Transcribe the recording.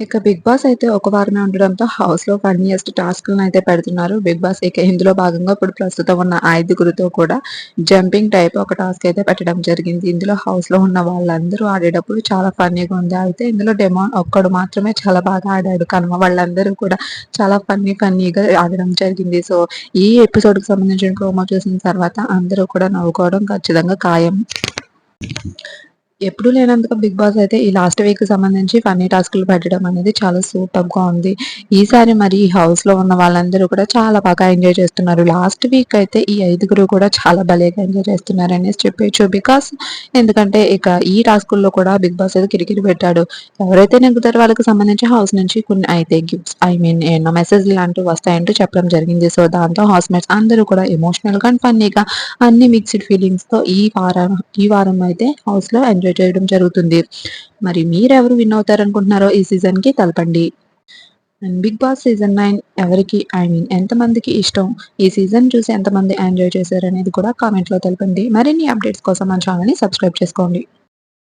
ఇక big boss అయితే ఒక వారమే ఉండడంతో హౌస్‌లో ఫన్నీయెస్ట్ టాస్క్‌లను అయితే పెడుతున్నారు బిగ్ బాస్. ఇక ఇందులో భాగంగా ఇప్పుడు ప్రస్తుతం ఉన్న ఐదుగురితో కూడా జంపింగ్ టైప్ ఒక టాస్క్ అయితే పెట్టడం జరిగింది. ఇందులో హౌస్లో ఉన్న వాళ్ళందరూ ఆడేటప్పుడు చాలా ఫన్నీగా ఉంది. అయితే ఇందులో డెమాన్ ఒక్కడు మాత్రమే చాలా బాగా ఆడాడు. కనుమ వాళ్ళందరూ కూడా చాలా ఫన్నీ ఫన్నీగా ఆడడం జరిగింది. సో, ఈ ఎపిసోడ్కి సంబంధించిన ప్రోమో చూసిన తర్వాత అందరూ కూడా నవ్వుకోవడం ఖచ్చితంగా ఖాయం. ఎప్పుడు లేనందుకు బిగ్ బాస్ అయితే ఈ లాస్ట్ వీక్ సంబంధించి ఫన్నీ టాస్క్‌లు పెట్టడం అనేది చాలా సూపర్బ్‌గా ఉంది. ఈసారి మరి ఈ హౌస్‌లో ఉన్న వాళ్ళందరూ కూడా చాలా బాగా ఎంజాయ్ చేస్తున్నారు. లాస్ట్ వీక్ అయితే ఈ ఐదుగురు కూడా చాలా భలేగా ఎంజాయ్ చేస్తున్నారనేసి చెప్పొచ్చు. బికాస్ ఎందుకంటే ఇక ఈ టాస్కుల్లో కూడా బిగ్ బాస్ అయితే కిరికిరి పెట్టాడు. ఎవరైతే నెగ్గుతారో వాళ్ళకి సంబంధించి హౌస్ నుంచి కొన్ని అయితే గిఫ్ట్స్ ఐ మీన్ ఎన్నో మెసేజ్ లాంటివి వస్తాయంటూ చెప్పడం జరిగింది. సో, దాంతో హౌస్‌మేట్స్ అందరూ కూడా ఎమోషనల్‌గా అండ్ ఫన్నీగా అన్ని మిక్స్డ్ ఫీలింగ్స్‌తో ఈ వారం ఈ వారం అయితే హౌస్‌లో ఎంజాయ్ చేయడం జరుగుతుంది. మరి మీరెవరు విన్ అవుతారు అనుకుంటున్నారో ఈ సీజన్‌కి తెలపండి. And 'Big Boss' season nine ఎవరికి ఐ మీన్ ఎంతమందికి ఇష్టం? ఈ సీజన్ చూసి ఎంతమంది ఎంజాయ్ చేశారనేది కూడా కామెంట్‌లో తెలపండి. మరిన్ని అప్డేట్స్ కోసం మన ఛానల్ని సబ్స్క్రైబ్ చేసుకోండి.